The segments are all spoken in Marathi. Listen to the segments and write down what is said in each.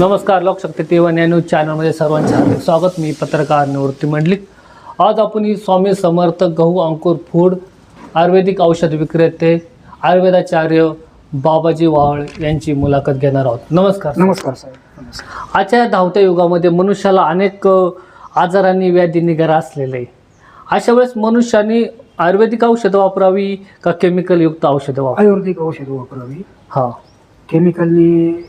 नमस्कार लोकशक्ती टी वन या न्यूज चॅनलमध्ये सर्वांचे हार्दिक स्वागत. मी पत्रकार निवृत्ती मंडलिक. आज आपण ही स्वामी समर्थ गहू अंकुर फूड आयुर्वेदिक औषध विक्रेते आयुर्वेदाचार्य बाबाजी वाहळ यांची मुलाखत घेणार आहोत. नमस्कार नमस्कार साहेब. नमस्कार. आजच्या या धावत्या युगामध्ये मनुष्याला अनेक आजारांनी व्याधींनी असलेले. आहे अशा वेळेस मनुष्याने आयुर्वेदिक औषधं वापरावी का केमिकलयुक्त औषधं वापरावी? आयुर्वेदिक औषध वापरावी. हां. केमिकलनी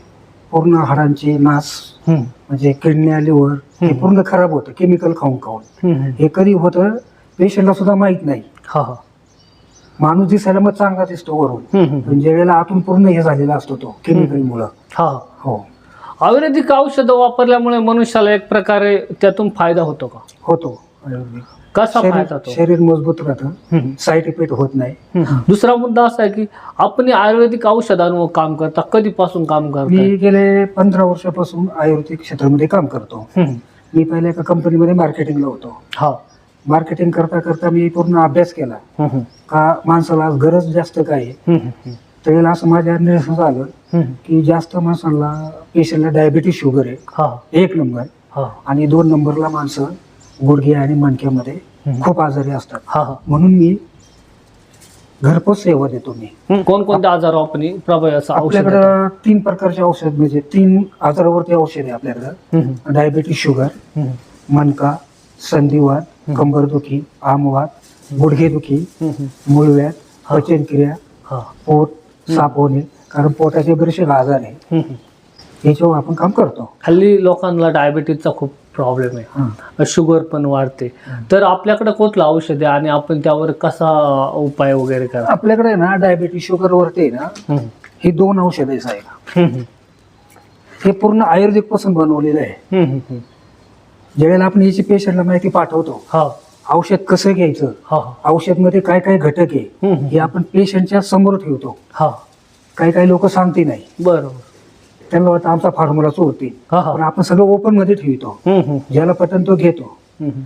पूर्ण हाडांचे नास. म्हणजे किडन्या लिव्हर हे. पूर्ण खराब होतं केमिकल खाऊन खाऊन. हे कधी होतं पेशंटला सुद्धा माहीत नाही. हा हा. माणूस दिसायला मग चांगला दिसतो वरून. पण ज्या वेळेला आतून पूर्ण हे झालेला असतो तो केमिकल मुळे हा हा. हो. आयुर्वेदिक औषधं वापरल्यामुळे मनुष्याला एक प्रकारे त्यातून फायदा होतो का? होतो आयुर्वेदिक. कसा फायदा शरीर मजबूत राहतं. साईड इफेक्ट होत नाही. दुसरा मुद्दा असा आहे की आपण आयुर्वेदिक औषधांवर काम करता कधीपासून काम करता मी गेले पंधरा वर्षापासून आयुर्वेदिक क्षेत्रामध्ये काम करतो. मी पहिले एका कंपनीमध्ये मार्केटिंगला होतो. हा. मार्केटिंग करता करता मी पूर्ण अभ्यास केला. हम्म. का माणसाला गरज जास्त काय? आहे हम्म, हम्म. त्यावेळेला असं माझ्या झालं हम्म. की जास्त माणसाला पेशंटला डायबिटीस शुगर आहे. हा. एक नंबर. हा. आणि दोन नंबरला माणसं गुडघे आणि मणक्यामध्ये. खूप आजारी असतात हा हा म्हणून मी घरपोच सेवा देतो मी हम्म. कोणकोणत्या आजारावर आपण प्रभावी असं औषध देतो? आपल्याकडं तीन प्रकारचे औषध म्हणजे तीन आजारावरती औषध आहे आपल्याकडं डायबिटीस शुगर हम्म. मणका संधिवात. कंबरदुखी आमवात गुडघेदुखी हम्म, हम्म. मूळव्याध हा. पचनक्रिया हा पोट साफ होणे कारण पोटाचे बरेचसे आजार आहे. याच्यावर आपण काम करतो हल्ली लोकांना डायबिटीजचा खूप प्रॉब्लेम आहे. शुगर पण वाढते. तर आपल्याकडे कुठलं औषध आहे आणि आपण त्यावर कसा उपाय वगैरे करा आपल्याकडे ना डायबिटीस शुगर वरती ना. ही. दोन औषध आहे साहेब. हे पूर्ण आयुर्वेदिकपासून बनवलेलं आहे. ज्यावेळेला आपण याची पेशंटला माहिती पाठवतो हा. औषध कसं घ्यायचं औषधमध्ये काय काय घटक आहे हे आपण पेशंटच्या समोर ठेवतो. हा. काही काही लोक सांगते नाही. बरोबर. त्यांना वाटतं आमचा फॉर्म्युला चोरते हा हा. पण आपण सगळं ओपनमध्ये ठेवतो. हम्म, हम्म, ज्याला पटन तो घेतो. हम्म.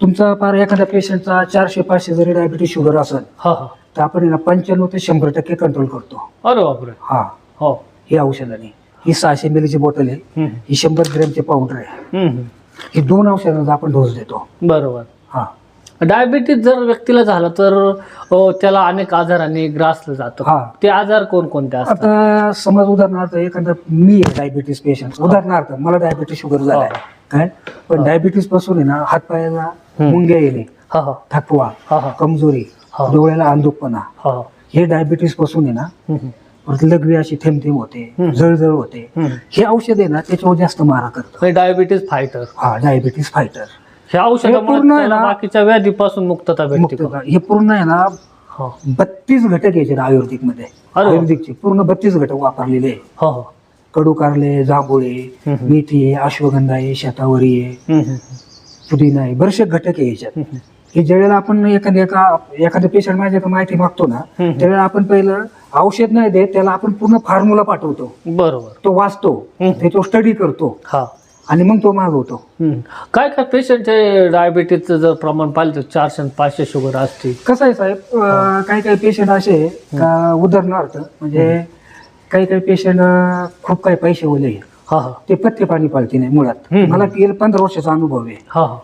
तुमचा फार एखाद्या पेशंटचा चारशे पाचशे जरी डायबिटीस शुगर असेल हा हा. तर आपण याला पंच्याण्णव ते शंभर टक्के कंट्रोल करतो. अरे बापरे. हा. हो. ही औषधाने. ही सहाशे मिलीची बॉटल आहे. हम्म, ही शंभर ग्रॅमचे पावडर आहे. हम्म, हम्म. ही दोन औषधांचा आपण डोस देतो. बरोबर. हा. डायबिटीज जर व्यक्तीला झालं तर अ, त्याला अनेक आजारांनी ग्रासलं जातं. हा. ते आजार कोणकोणते असतात? आता समज उदाहरणार्थ एखादा मी आहे डायबिटीस पेशंट. उदाहरणार्थ मला डायबिटीस शुगर झालाय. काय? पण डायबिटीसपासून आहे ना हातपायाला. मुंग्या येणे हा हा. थकवा हा हा. कमजोरी हा. डोळ्याला अंधुकपणा. हा हे. डायबिटीसपासून आहे ना हम्म, परत लघवी अशी थेंब थेंब होते. जळजळ होते. हम्म. हे औषध आहे ना त्याच्यावर जास्त मारा करतं. हे डायबिटीज फायटर. हा डायबिटीस फायटर. ह्या हे औषधामुळे पूर्ण आहे त्याला ना- बाकीच्या व्याधीपासून मुक्तता भेटते मुक्त का? हे पूर्ण आहे ना? हा. बत्तीस घटक याचे आयुर्वेदिकमध्ये अरे वा. आयुर्वेदिकचे. पूर्ण बत्तीस घटक वापरलेले. आहे हा हा. कडू कारले जांभूळ हम्म. मेथी आहे अश्वगंधा आहे शतावरी आहे. हम्म, हम्म, पुदिना आहे. बरेचसे घटक आहे याच्यात. हम्म, हे ज्यावेळेला आपण एखाद्या एका एखाद्या पेशंट माझ्याकडे माहिती मागतो ना हम्म. त्यावेळेला आपण पहिलं औषध नाही देत त्याला आपण पूर्ण फॉर्म्युला पाठवतो. बरोबर. तो वाचतो. हम्म. त्याच्यावर स्टडी करतो. हा. आणि मग तो मागवतो हम्म. काय काय पेशंटचे डायबिटीजचं जर प्रमाण पाहिलं तर चारशे आणि पाचशे शुगर असते. कसं आहे साहेब अं, काही काही पेशंट असे का उदाहरणार्थ म्हणजे काही काही पेशंट खूप काही पैसे ओले. हा हा. ते पत्ते पाणी पाळते नाही मुळात. हम्म. मला गेले पंधरा वर्षाचा अनुभव आहे. हा हा.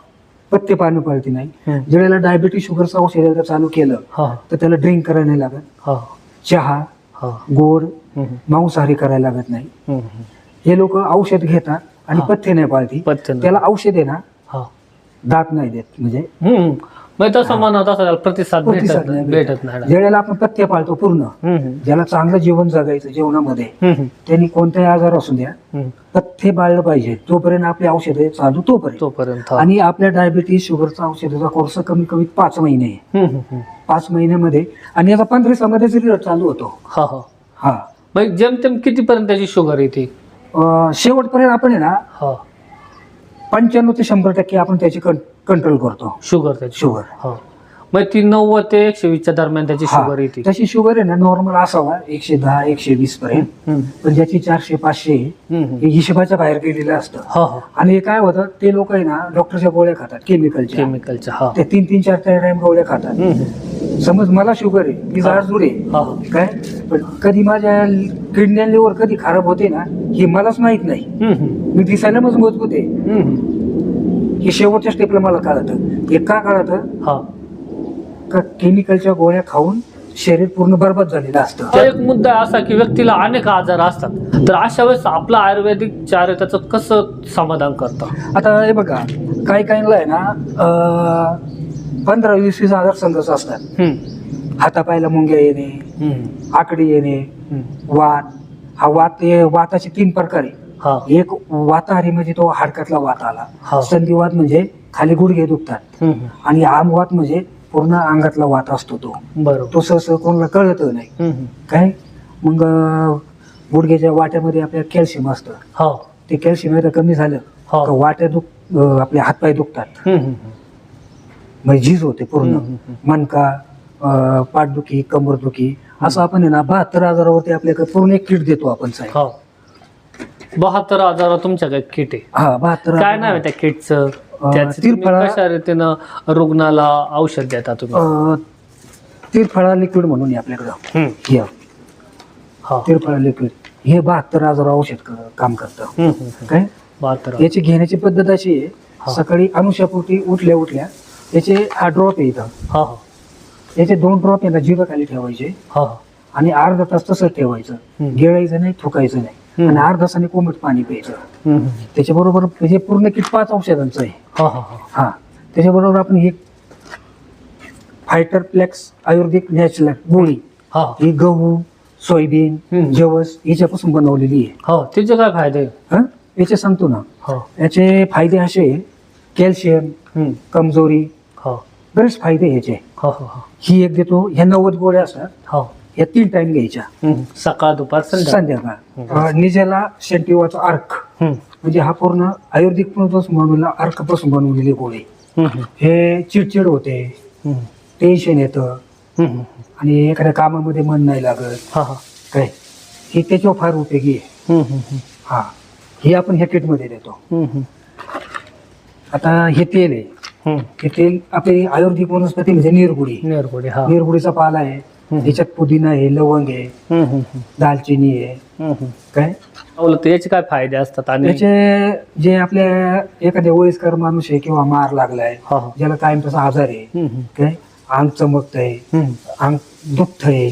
पत्ते पाणी पाळते नाही. हम्म. ज्यावेळेला डायबिटीस शुगरचं औषध एकदा चालू केलं हा तर त्याला ड्रिंक करायला नाही लागत. हा चहा हा. गोड हम्म, मांसाहारी करायला लागत नाही. हम्म, हम्म. हे लोक औषध घेतात. आणि. पथ्य नाही पाळती. पथ्य नाही. त्याला औषध आहे ना हा. दात नाही देत म्हणजे हम्म. मग तसं म्हणत असं त्याला प्रतिसाद प्रतिसाद भेटत नाही भेटत नाही. ज्यावेळेला आपण पथ्य पाळतो पूर्ण हम्म, हम्म, ज्याला चांगलं जीवन जगायचं हम्म, हम्म, त्यांनी कोणताही आजार असू द्या हम्म. पथ्य पाळलं पाहिजे. तोपर्यंत आपले औषध चालू तोपर्यंत. तोपर्यंत हा. आणि आपल्या डायबिटीस शुगरचा औषधाचा कोर्स कमी कमी पाच महिने. आहे हम्म, हम्म, हम्म. पाच महिन्यामध्ये. आणि याचा पंधरा दिवसामध्येच रिझल्ट चालू होतो. हा हा. हा. जेमतेम कितीपर्यंत त्याची शुगर येते? अं, शेवटपर्यंत आपण आहे ना हा. पंच्याण्णव ते शंभर टक्के आपण त्याची कंट्रोल करतो. शुगर त्याची. शुगर हा. मग ती नव्वद ते एकशे वीसच्या दरम्यान त्याची हा. शुगर येते. त्याची शुगर आहे ना नॉर्मल असावा एकशे दहा एकशे वीस पर्यंत. हम्म, पण ज्याची चारशे पाचशे आहे, हम्म, हम्म. हे हिशोबाच्या बाहेर गेलेलं असतं. हा हा. आणि हे काय होतं ते लोक आहे ना डॉक्टरच्या गोळ्या खातात केमिकलच्या केमिकलच्या हा. ते तीन तीन चार चार टाइम गोळ्या खातात. हम्म. समज मला शुगर आहे मी जाडजूड आहे. हा. काय? पण कधी माझ्या किडनी लिव्हर कधी खराब होते ना हे मलाच माहीत नाही. हम्म, हम्म. मी दिसायला मजबूत होते हम्म, हम्म. हे शेवटच्या स्टेपला मला कळतं. हे का कळतं? हा. का केमिकलच्या गोळ्या खाऊन शरीर पूर्ण बरबाद झालेलं असतं. हा एक मुद्दा आहे असा की व्यक्तीला अनेक आजार असतात. तर अशा वेळेस आपलं आयुर्वेदिक चार त्याचं कसं समाधान करतं? आता हे बघा काही काहींना आहे ना पंधरा वीस वीस हजार संघर्ष असतात. हातापायला मुंग्या येणे आकडी येणे. वात. हा वात वाताचे तीन प्रकार आहे. हा. एक वाताहारी म्हणजे तो हाडकातला वात आला. हा. संधिवात म्हणजे खाली गुडघे दुखतात. आणि आमवात म्हणजे पूर्ण अंगातला वात असतो तो. बरोबर. तो सहसा कोणाला कळत नाही. काय? मग गुडघ्याच्या वाट्यामध्ये आपल्या कॅल्शियम असतं. हा. ते कॅल्शियम कमी झालं वाट्या दुख आपले हातपाय दुखतात. म्हणजे झीज होते पूर्ण. अं, पाठदुखी कंबरदुखी असं आपण आहे ना बहात्तर हजारावरती आपल्याकडे पूर्ण एक किट देतो आपण साहेब. हा. बहात्तर हजार तुमच्याकडे किट आहे. हा बहात्तर काय नाव आहे त्या किटचं? त्याचं तुम्ही तिरफळा- कशा रीतीनं रुग्णाला औषध देता तुम्ही? तिरफळा लिक्विड म्हणून आहे आपल्याकडं. हम्म, हा. तिरफळा लिक्विड. हे बहात्तर हजार औषध क- काम करतं. हम्म, हम्म, हम्म. काय? बहात्तर याची घेण्याची पद्धत अशी. आहे सकाळी अनुषापोटी उठल्या उठल्या याचे हा ड्रॉप आहे इथं. हा हा. याचे दोन ड्रॉप आहे ना जिभा खाली ठेवायचे. हा हा. आणि अर्धा तास तसंच ठेवायचं. गिळायचं नाही थुकायचं नाही. आणि अर्धा तासाने कोमट पाणी प्यायचं. त्याच्याबरोबर हे पूर्ण किट पाच औषधांचं आहे. हा हा हा. हा. त्याच्याबरोबर आपण हे फायटर प्लेक्स आयुर्वेदिक नॅचरल गोळी हा ही. गहू सोयाबीन. जवस याच्यापासून बनवलेली आहे. हो तिचे काय फायदे? हा? याचे सांगतो ना. हो. याचे फायदे असे कॅल्शियम. कमजोरी हो. बरेच फायदे आहे याचे हो हो हो. ही एक देतो ह्या नव्वद गोळ्या असतात. हो. या तीन टाइम घ्यायच्या. हम्म. सकाळ दुपार संध्याकाळ. संध्याकाळ. अं, निजेला शेंटिवाचा अर्क. हम्म. म्हणजे हा पूर्ण आयुर्वेदिकपासून बनवलेला अर्कपासून बनवलेली गोळी. हम्म. हे चिडचिड होते. हम्म. टेन्शन येतं. हम्म. आणि एखाद्या कामामध्ये मन नाही लागत. हा हा. काय? हे त्याच्यावर फार उपयोगी आहे. हम्म, हम्म, हम्म. हा. हे आपण ह्या किटमध्ये देतो. हम्म, हम्म. आता हे तेल आहे. हे तेल आपली आयुर्वेदिक वनस्पती म्हणजे निरगुडी निरगुडी हा निरगुडीचा पाला आहे हम्म. त्याच्यात पुदिना आहे लवंग आहे. दालचिनी आहे. काय अवलं तर याचे काय फायदे असतात आणि त्याचे जे आपल्या एखाद्या वयस्कर माणूस आहे किंवा मार लागलाय ज्याला कायम तसा आजार आहे. काय अंग चमकत आहे. अंग दुखत आहे.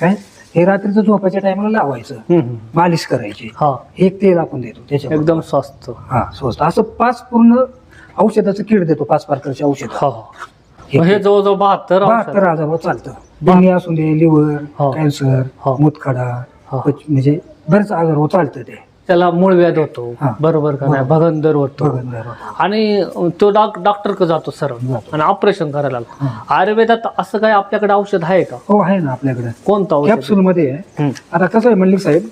काय हे रात्रीचं झोपाच्या टायमाला लावायचं. मालिश करायची हा एक तेल आपण देतो त्याच्या एकदम स्वस्त हा स्वस्त असं पाच पूर्ण औषधाचं किट देतो पाच प्रकारचे औषध हा हा. मग हे जवळजवळ बहात्तर बहात्तर औषध. हजारावर चालतं बिनी असू दे लिव्हर हो. कॅन्सर. मुतखडा हो. पच- म्हणजे बरेच आजारावर चालतं ते त्याला मूळव्याध होतो हा. बरोबर का नाही. भगंदर होतो बघा आणि तो डॉक डॉक्टर जातो सर जातो. आणि ऑपरेशन करायला लागतो. आयुर्वेदात असं काय आपल्याकडे औषध आहे का हो आहे ना आपल्याकडे कोणतं औषध कॅप्सूल मध्ये आहे. हम्म, आता कसं आहे मल्लिक साहेब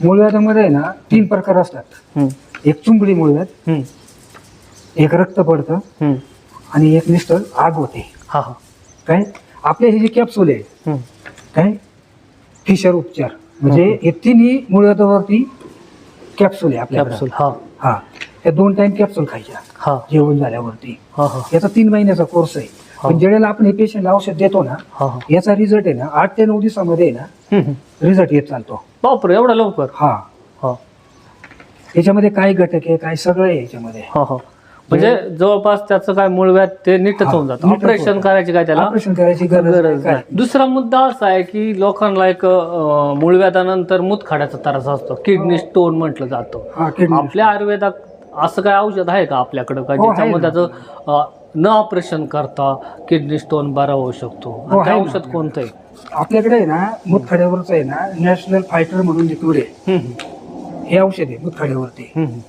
मूळव्याधामध्ये आहे ना तीन प्रकार असतात हम्म, एक चुंबडी मूळव्याध हम्म, एक रक्त पडतं हम्म. आणि एक निष्ठळ आग होते. हा हा. काय? आपले हे जे कॅप्सूल आहे हम्म, काय? फिशर उपचार. म्हणजे हे तिन्ही मूळव्याधावरती कॅप्सूल आहे आपल्याकडे. कॅप्सूल हा. हा. या दोन टाइम कॅप्सूल खायच्या. हा. जेवण झाल्यावरती. हा हा. याचा तीन महिन्याचा कोर्स आहे. हा. पण ज्यावेळेला आपण हे पेशंटला औषध देतो ना हा हा. याचा रिझल्ट आहे ना आठ ते नऊ दिवसामध्ये आहे ना हम्म, हम्म. रिझल्ट येत चालतो. बापरे एवढा लवकर? हा. हा. याच्यामध्ये काय घटक आहे काय सगळं आहे याच्यामध्ये. हा हा. म्हणजे जवळपास त्याचं काय मूळव्याध ते नीटच हा, होऊन जातं. नीटच ऑपरेशन होतं. करायची काय त्याला? ऑपरेशन करायची गरज गरज काय? नाही. दुसरा मुद्दा असा आहे की लोकांना एक अं, मूळव्याधानंतर मूतखड्याचा त्रास असतो. किडनी स्टोन म्हटलं जातं. हा किडनी आपल्या आयुर्वेदात असं काय औषध आहे का आपल्याकडं? का हो, आहे ज्याच्यामध्ये ना. त्याचं अं, न ऑपरेशन करता किडनी स्टोन बरा होऊ शकतो? हो, आणि ते आहे ना. औषध कोणतं आहे? आपल्याकडे आहे ना मुतखड्यावरच आहे ना नॅशनल फायटर म्हणून आहे हम्म, हे औषध आहे मुतखड्यावरती. हम्म, हम्म.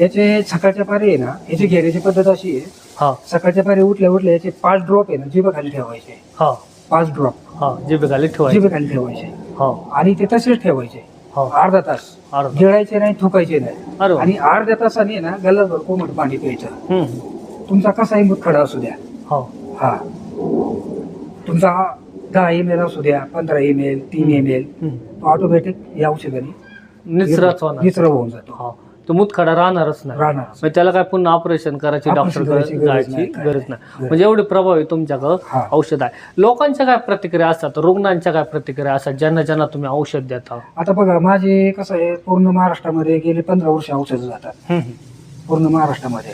याचे सकाळच्या पारी आहे ना याची घेण्याची पद्धत अशी आहे. हा. सकाळच्या पारी उठल्या उठल्या याचे पाच ड्रॉप आहे ना जिभे खाली ठेवायचे. हा. पाच ड्रॉप हा जिभेखाली ठेवायची. जिभे खाली ठेवायचे. हा. आणि ते तसेच ठेवायचे. हा. अर्धा तास. अर्धा. गिळायचे नाही थुकायचे नाही. वा. आणि अर्ध्या तासाने आहे ना गल्लाभर कोमट पाणी प्यायचं. हम्म, हम्म. तुमचा कसाही मुतखडा असू द्या. हा. हा. तुमचा दहा एम एल असू द्या पंधरा एम एल तीन एम एल हम्म. ऑटोमॅटिक या औषधाने निचराच होणार निचरा होऊन जातो. हा. तो मुतखडा राहणारच नाही. राहणार त्याला काय पुन्हा ऑपरेशन करायची डॉक्टर करायची गरज जायची नाही, म्हणजे एवढी प्रभावी तुमच्याकडं हा. औषध आहे. लोकांच्या काय प्रतिक्रिया असतात? रुग्णांच्या काय प्रतिक्रिया असतात? ज्यांना ज्यांना तुम्ही औषध देता? आता बघा माझे कसं आहे पूर्ण महाराष्ट्रामध्ये गेले पंधरा वर्ष औषधं जातात. पूर्ण महाराष्ट्रामध्ये.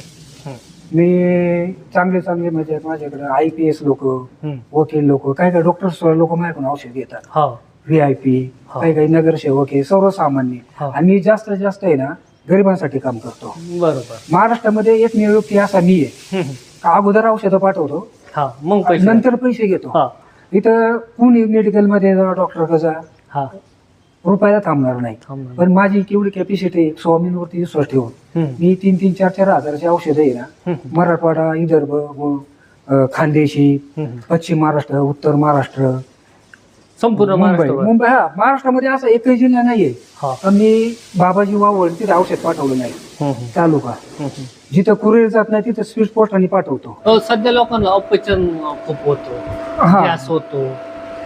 मी चांगले चांगले म्हणजे माझ्याकडे आय पी एस लोक वकील लोक काही काही डॉक्टर्स लोक माझ्याकडून औषध घेतात. हा. व्ही आय पी हा. काही काही नगरसेवक आहे सर्वसामान्य. हा. आणि मी जास्तीत जास्त आहे ना गरिबांसाठी काम करतो. बरोबर. महाराष्ट्रामध्ये एकमेव व्यक्ती असा मी आहे. का अगोदर औषधं पाठवतो. हा मग पैसे नंतर पैसे घेतो. हा. इथं कुणी मेडिकलमध्ये डॉक्टर कसा? हा. रुपयाला थांबणार नाही. पण माझी केवढी कॅपॅसिटी आहे स्वामींवरती विश्वास ठेवून. हम्म. मी तीन तीन चार चार हजाराची औषधं आहे ना हम्म. मराठवाडा विदर्भ व, अ, खानदेशी हम्म. पश्चिम महाराष्ट्र उत्तर महाराष्ट्र संपूर्ण मुंबई महाराष्ट्रभर मुंबई हा महाराष्ट्रामध्ये असा एकही जिल्हा नाहीये. हा. मी बाबाजी वावळ तिथे औषध पाठवलं नाही. हम्म, हम्म, तालुका. हम्म. जिथं कुरिअर जात नाही तिथं स्पीड पोस्टाने पाठवतो. अ, सध्या लोकांना अपचन खूप होतो. हा. गॅस होतो.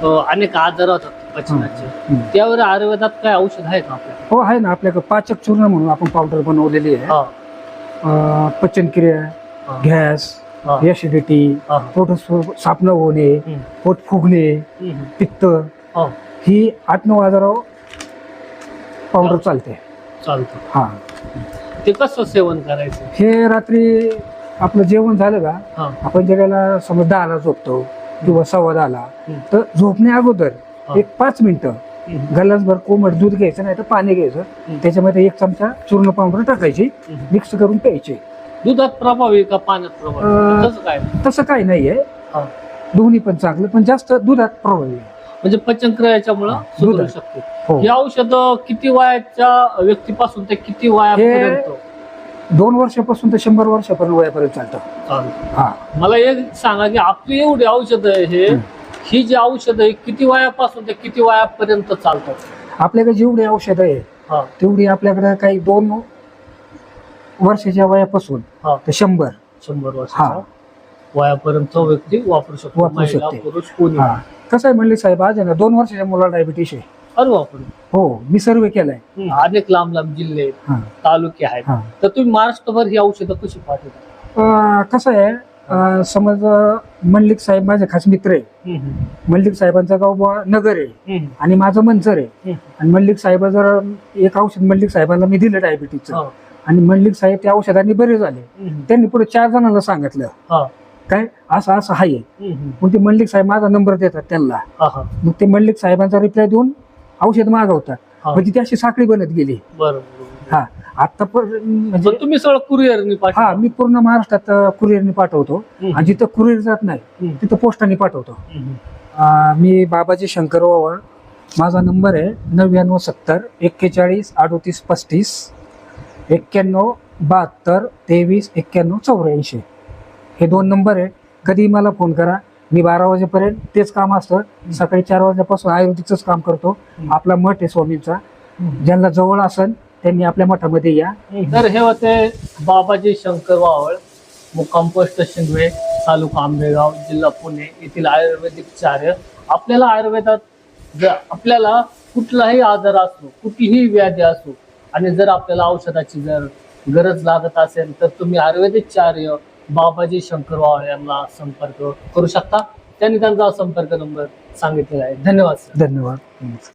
अ, अनेक आजार होतात पचनाचे. त्यावर आयुर्वेदात काय औषध आहे का आपल्याकडे? हो आहे ना. आपल्याकडे पाचक चूर्ण म्हणून आपण पावडर बनवलेली आहे. हा. अ, पचनक्रिया हा. गॅस. ऍसिडिटी हा. पोट सु- साफ न होणे. पोट फुगणे. पित्त हा आठ नऊ हजारावर पावडर चालते चालतं हा ते कसं सेवन करायचं हे रात्री आपलं जेवण झालं का आपण जगाला समज दहाला झोपतो किंवा सव्वा दहाला. तर झोपण्या अगोदर. एक पाच मिनिटं. गलासभर कोमट दूध घ्यायचं नाही तर पाणी घ्यायचं. त्याच्यामध्ये एक चमचा चूर्ण पावडर टाकायची. मिक्स करून प्यायचे दुधात प्रभावी का पाण्यात प्रभावी अ, तसं काय? तसं काही नाहीये. हा. दोन्ही पण चांगलं पण जास्त दुधात प्रभावी आहे. म्हणजे पचनक्रियाच्यामुळं हा, सुधारू दुधात. शकते. हो. हे औषध किती वयाच्या व्यक्तीपासून ते किती वयापर्यंत? दोन वर्षापासून तर शंभर वर्षापर्यंत वयापर्यंत चालतं. चालतं. हा. मला एक सांगा की आपली एवढी औषध आहे हे. ही जी औषध आहे किती वयापासून ते किती वयापर्यंत चालतात? आपल्याकडे जेवढी औषध आहे हा. तेवढी आपल्याकडे काही दोन वर्षाच्या वयापासून हा. ते शंभर. शंभर हा. वयापर्यंत व्यक्ती वापरू शकतो. वापरू महिला शकते. पुरुष कोणी हा. कसं आहे म्हणले साहेब आज आहे ना दोन वर्षाच्या मुलाला डायबिटीस आहे. अरे वापरू हो मी सर्वे केलाय. अनेक लांब लांब जिल्हे हा. तालुके आहेत. हा. तर तुम्ही महाराष्ट्रभर ही औषधं कशी पाठवता? अं, कसं आहे अं, समज अं, मल्लिक साहेब माझे खास मित्र आहे मल्लिक साहेबांचं गाव बुवा नगर आहे. आणि माझं मंचर आहे. हम्म. आणि मल्लिक साहेब जर एक औषध मल्लिक साहेबांना मी दिलं डायबिटीसचं हा, आणि मल्लिक साहेब त्या औषधांनी बरे झाले. त्यांनी पुढे चार जणांना सांगितलं. काय? असं असं आहे मग ते मल्लिक साहेब माझा नंबर देतात त्यांना. मग ते मल्लिक साहेबांचा रिप्लाय देऊन औषध मागवतात. म्हणजे ती अशी साखळी बनत गेली. हा. आता पण म्हणजे तुम्ही सगळं कुरिअरनी हा मी पूर्ण महाराष्ट्रात कुरिअरने पाठवतो. आणि जिथं कुरिअर जात नाही तिथं पोस्टाने पाठवतो. मी बाबाजी शंकर वावळ माझा नंबर आहे नव्याण्णव सत्तर एक्केचाळीस अडोतीस पस्तीस एक्क्याण्णव बहात्तर तेवीस एक्क्याण्णव चौऱ्याऐंशी. हे दोन नंबर आहे कधी मला फोन करा. मी बारा वाजेपर्यंत तेच काम असतं. सकाळी चार वाजल्यापासून आयुर्वेदिकचंच काम करतो. आपला मठ आहे स्वामींचा. ज्यांना जवळ असेल त्यांनी आपल्या मठामध्ये या. तर हे होते बाबाजी शंकर वावळ मुक्काम पोस्ट शिंगवे तालुका आंबेगाव जिल्हा पुणे येथील आयुर्वेदिक चार्य. आपल्याला आयुर्वेदात जर आपल्याला कुठलाही आजार असो कुठलीही व्याधी असो आणि जर आपल्याला औषधाची जर गरज लागत असेल तर तुम्ही आयुर्वेदिकचार्य बाबाजी शंकर वावळ यांना संपर्क करू शकता. त्यांनी त्यांचा संपर्क नंबर सांगितलेला आहे. धन्यवाद धन्यवाद.